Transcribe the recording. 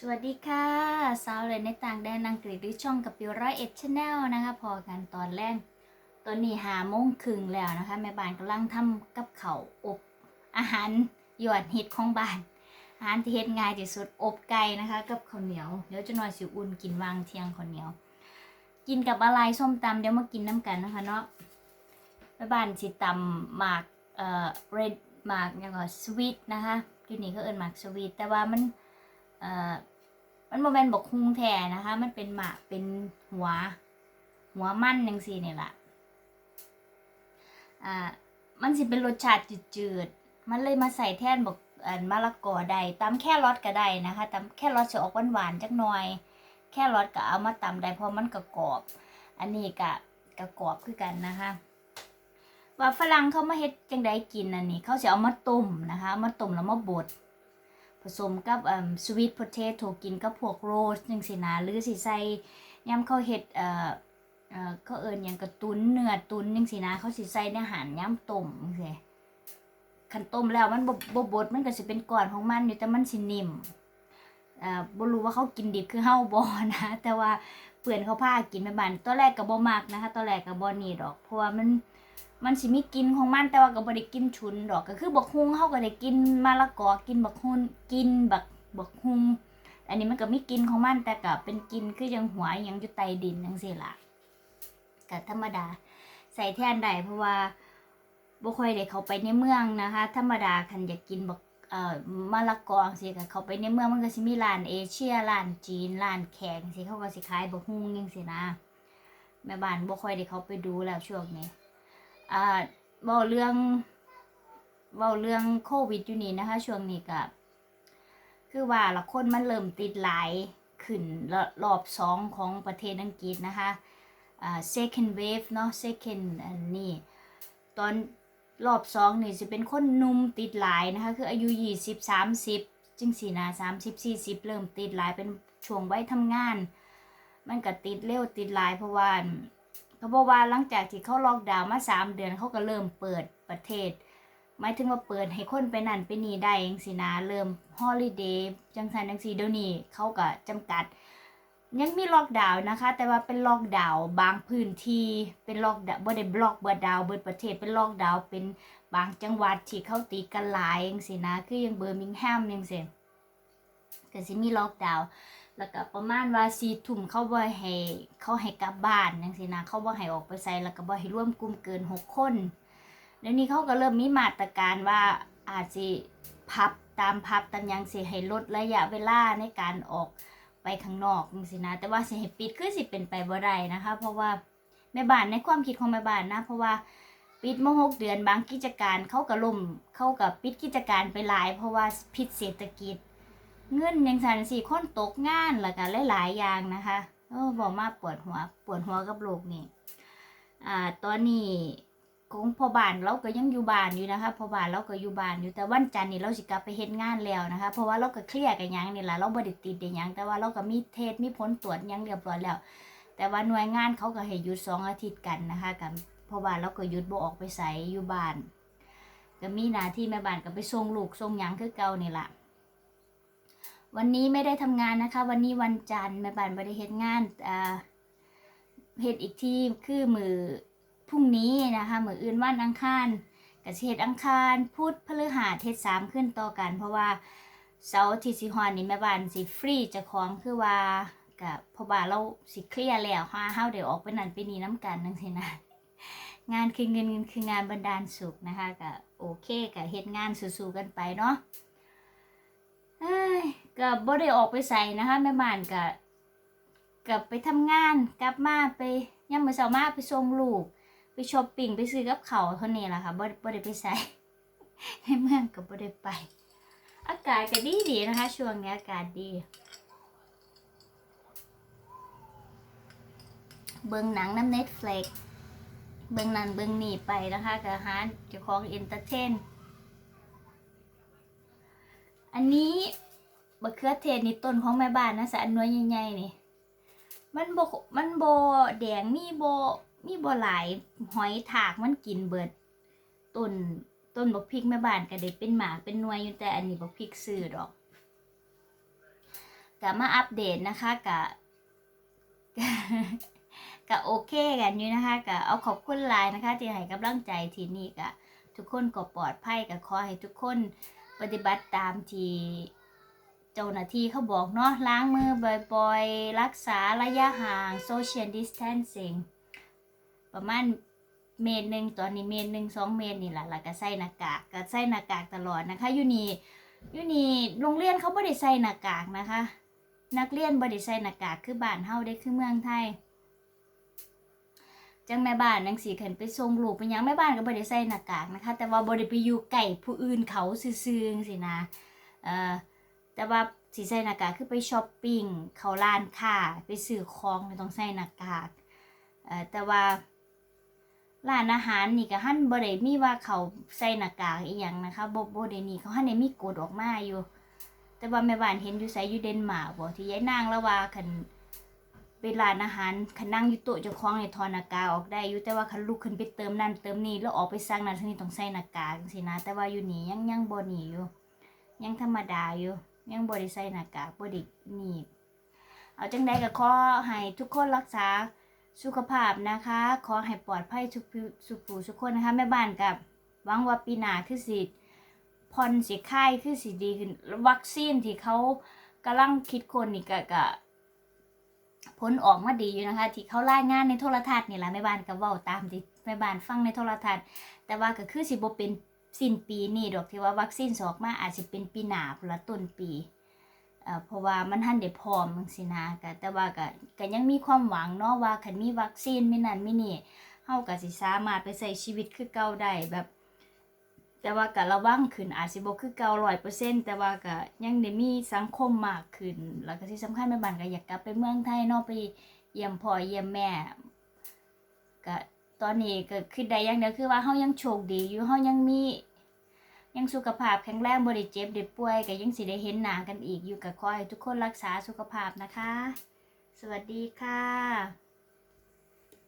สวัสดีค่ะ สาวเลยในต่างแดนอังกฤษหรือช่องกับปิวร้อยเอ็ดชาแนลนะคะ พอกันตอนแรกตอนนี้หาโมงครึ่งแล้วนะคะ แม่บ้านกำลังทำกับเขาอบ อาหารหยอดฮิตของบ้าน อาหารที่เฮ็ดง่ายที่สุดอบไก่นะคะ กับข้าวเหนียวเดี๋ยวจะนอยสิอุ่นกินวางเที่ยงข้าวเหนียว กินกับอะไรส้มตำเดี๋ยวมากินน้ำกันนะคะเนาะแม่บ้านสิตำหมากเอ่อเรดหมากยังก็สวีทนะคะอยู่นี่ก็เอิ้นหมากสวีทแต่ว่ามัน อ่อมันโมเมนบอกฮุงแท้นะคะ มันเป็นหมากเป็นหัว หัวมันยังสีเนี่ยแหละอ่ามันสิเป็นรสชาติจืดๆ มันเลยมาใส่แท่นบอกอันมะละกอได้ตำแค่รสก็ได้นะคะตำแค่รสจะออกหวานๆจักหน่อย แค่รสก็เอามาตำได้เพราะมันกระกรอบ อันนี้ก็กระกรอบคือกันนะคะ ว่าฝรั่งเขามาเฮ็ดจังไดกินอันนี้ เขาจะเอามาต้มนะคะ มาต้มแล้วมาบด สมกับสวีทโพเทโตกินกับพวกโรสจังสินะหรือสิใส่ยำข้าวเห็ดเอ่อเอ่อเขาเอิ้นหยังกระตุนเนื้อตุนจังสินะเขาสิใส่ในอาหารยำต้มจังซี่คันต้มแล้วมันบ่บ่บดมันก็สิเป็นก้อนของมันอยู่แต่มันสินิ่มอ่าบ่รู้ว่าเขากินดิบคือเฮาบ่นะ แต่ว่า เพื่อนเขาพากินไปบ้านตอนแรกก็บ่มักนะคะตอนแรกก็บ่นี่ดอกเพราะว่ามันมันสิมีกินของมันแต่ว่าก็บ่ได้กินฉุนดอกก็คือบักฮุงเฮาก็ได้กินมะละกอกินบักฮุนกินบักบักฮุงอันนี้มันก็มีกินของมันแต่ก็เป็นกินคือยังหัวยังอยู่ใต้ดินจังซี่ล่ะก็ธรรมดาใส่แท่นได้เพราะว่าบ่ค่อยได้เขาไปในเมืองนะคะ ธรรมดาคันอยากกินบัก มะละกอจังซี่ก็เขาไปในเมืองมันก็สิมีร้านเอเชียร้านจีนร้านแขกจังซี่เขาก็สิขายบักฮุงจังซี่นะแม่บ้านบ่ค่อยได้เขาไปดูแล้วช่วงนี้อ่าเว้าเรื่องเว้าเรื่องโควิดอยู่นี่นะคะ ช่วงนี้ก็คือว่าละคนมันเริ่มติดหลายขึ้นรรอบสองของประเทศอังกฤษนะคะอ่า second wave เนาะ second อันนี้ตอน รอบสองนี่จะเป็นคนหนุ่มติดหลายนะคะ คืออายุยี่สิบสามสิบจึงสี่นะสามสิบสี่สิบเริ่มติดหลายเป็นช่วงวัยทำงาน มันก็ติดเร็วติดหลายเพราะว่าเขาบอกว่าหลังจากที่เขาล็อกดาวน์มาสามเดือนเขาก็เริ่มเปิดประเทศหมายถึงว่าเปิดให้คนไปนั่นไปนี่ได้เองสินะเริ่มฮอลิเดย์จังสันจังสีเดี๋ยวนี้เขาก็จำกัด ยังมีล็อกดาวน์นะคะ แต่ว่าเป็นล็อกดาวน์บางพื้นที่เป็นล็อกดาวน์บ่ได้บล็อกเบิดดาวน์เบิดประเทศเป็นล็อกดาวน์เป็นบางจังหวัดที่เขาตีกันหลายเองสินะคือยังเบอร์มิงแฮมยังสิก็สิมีล็อกดาวน์แล้วก็ประมาณว่าสี่ทุ่มเขาบ่ให้เขาให้กลับบ้านจังซี่นะเขาบ่ให้ออกไปไสแล้วก็บ่ให้ร่วมกลุ่มเกินหกคนเดี๋ยวนี้เขาก็เริ่มมีมาตรการว่าอาจสิพับตามพับตามยังสิให้ลดระยะเวลาในการออก ไปข้างนอกจังซี่นะ แต่ว่าสิให้ปิดคือสิเป็นไปบ่ได้นะคะ เพราะว่าแม่บ้านในความคิดของแม่บ้านนะ เพราะว่าปิดมาหกเดือนบางกิจการเขาก็ล่มเขาก็ปิดกิจการไปหลาย เพราะว่าพิษเศรษฐกิจ เงินยังสันสี่คนตกงานแล้วก็หลายๆอย่างนะคะโอ้บอกมาปวดหัวปวดหัวกับโลกนี่อ่าตอนนี้ ของพ่อบ้านเราก็ยังอยู่บ้านอยู่นะคะพ่อบ้านเราก็อยู่บ้านอยู่แต่วันจันทร์นี่เราสิกลับไปเฮ็ดงานแล้วนะคะ เพราะว่าเราก็เคลียร์กันยังนี่แหละเราบ่ได้ติดได้ยังแต่ว่าเราก็มีเทสมีผลตรวจยังเรียบร้อยแล้ว แต่ว่าหน่วยงานเขาก็ให้หยุดสองอาทิตย์กันนะคะกับพ่อบ้านเราก็หยุดบ่ออกไปไสอยู่บ้านก็มีหน้าที่แม่บ้านก็ไปส่งลูกส่งยังคือเก่านี่ล่ะวันนี้ไม่ได้ทำงานนะคะ วันนี้วันจันทร์แม่บ้านไม่ได้เฮ็ดงานอ่าเฮ็ดอีกที่คือมือ พรุ่งนี้นะคะเหมืออื่นวันอังคารกับเฮ็ดอังคารพุธพฤหัสเฮ็ดสามขึ้นต่อกัน เพราะว่าเสาร์ที่สิฮอนนี่แม่บ้านสิฟรีจะของคือว่ากับพราะว่าเราสิเคลียร์แล้วฮาเฮาเดี๋ยวออกไปนั่นไปนี่น้ำกันนั่นสินะงานคือเงินเงินคืองานบันดาลสุขนะคะก็โอเคกับเฮ็ดงานสู้ๆกันไปเนาะก็บ่ได้ออกไปใส่นะคะแม่บ้านก็กับไปทำงานกลับมาไปย่ำมือเช้ามาไปส่งลูก ไปช้อปปิ้งไปซื้อกับเขาเท่านี้แหละค่ะบ่บ่ได้ไปใส่ในเมืองก็บ่ได้ไป อากาศก็ดีดีนะคะ ช่วงนี้อากาศดี เบิ่งหนังน้ำ Netflix เบิ่งนั่นเบิ่งนี่ไปนะคะก็หาเจ้าของเอนเตอร์เทน อันนี้บะเขือเทศนี่ต้นของแม่บ้านนะสะอันน้อยใหญ่ๆนี่ มันโบมันโบแดงมีโบ มีโบหลายหอยถากมันกินเบิดต้นต้นบักพริกแม่บ้านก็ได้เป็นหมากเป็นหน่วยอยู่แต่อันนี้บักพริกซื้อดอกกะมาอัปเดตนะคะกะกะโอเคกันอยู่นะคะกะเอาขอบคุณหลายนะคะ ที่ให้กำลังใจทีนี่กะทุกคนก็ปลอดภัยกะขอให้ทุกคนปฏิบัติตามที่เจ้าหน้าที่เขาบอกเนาะล้างมือบ่อยๆ รักษาระยะห่าง social distancing ประมาณเมตรหนึ่งตอนนี้เมตรหนึ่งสองเมตรนี่แหละแล้วก็ใส่หน้ากากก็ใส่หน้ากากตลอดนะคะยูนี่ยูนี่โรงเรียนเขาไม่ได้ใส่หน้ากากนะคะ นักเรียนบ่ได้ใส่หน้ากากคือบ้านเฮาได้คือเมืองไทยจังแม่บ้านนังสีขันไปส่งลูกไปยังแม่บ้านก็บ่ได้ใส่หน้ากากนะคะ แต่ว่าบ่ได้ไปอยู่ใกล้ผู้อื่นเขาซื่อๆจังซี่นะเอ่อแต่ว่าสิใส่หน้ากากคือไปช้อปปิ้งเขาร้านค้าไปซื้อของนี่ต้องใส่หน้ากากเอ่อแต่ว่า ร้านอาหารนี่ก็หั่นบ่ได้มีว่าเขาใส่หน้ากากอีหยังนะคะบ่บ่ได้นี่เขาหั่นได้มีกฎออกมาอยู่ แต่ว่าแม่บ้านเห็นอยู่ไสอยู่เดนมาร์กบ่ที่ยายนางล้วว่าคันไปร้านอาหารคันนั่งอยู่โต๊ะเจ้าของเนี่ยถอดหน้ากากออกได้อยู่แต่ว่าคันลุกขึ้นไปเติมนั่นเติมนี่แล้วออกไปสั่งนั่นสั่งนี่ต้องใส่หน้ากากจังซี่นะ แต่ว่าอยู่นี่ยังยังบ่นีอยู่ ยังธรรมดาอยู่ ยังบ่ได้ใส่หน้ากากบ่ได้นีบเอาจังใดก็ขอให้ทุกคนรักษา สุขภาพนะคะ ขอให้ปลอดภัยทุกผู้ทุกผู้ทุกคนนะคะแม่บ้านกับหวังว่าปีหน้าคือสิผ่อนสิคลายคือสิดีขึ้นวัคซีนที่เขากำลังคิดคนนี่ก็ก็ผลออกมาดีอยู่นะคะ ที่เขารายงานในโทรทัศน์นี่แหละแม่บ้านก็เว้าตามที่แม่บ้านฟังในโทรทัศน์ แต่ว่าก็คือสิบ่เป็นสิ้นปีนี่ดอกที่ว่าวัคซีนสออกมาอาจจะเป็นปีหน้าพุ่นลต้นปี เพราะว่ามันทันได้พร้อมจังซี่นะก็แต่ว่าก็ก็ยังมีความหวังเนาะว่าคันมีวัคซีนมีนั่นมีนี่เฮาก็สิสามารถไปใช้ชีวิตคือเก่าได้แบบ แต่ว่าก็ระวังขึ้นอาจสิบ่คือเก่า100%แต่ว่าก็ยังได้มีสังคมมากขึ้น แล้วก็ที่สำคัญแม่บ้านก็อยากกลับไปเมืองไทยเนาะไปเยี่ยมพ่อเยี่ยมแม่ก็ตอนนี้ก็คิดได้อย่างเดียวคือว่าเฮายังโชคดีอยู่เฮายังมี ยังสุขภาพแข็งแรงบริเจ็บเด็บป่วยก็ยังสิได้เห็นหน้ากันอีกอยู่กับคอยทุกคนรักษาสุขภาพนะคะ สวัสดีค่ะ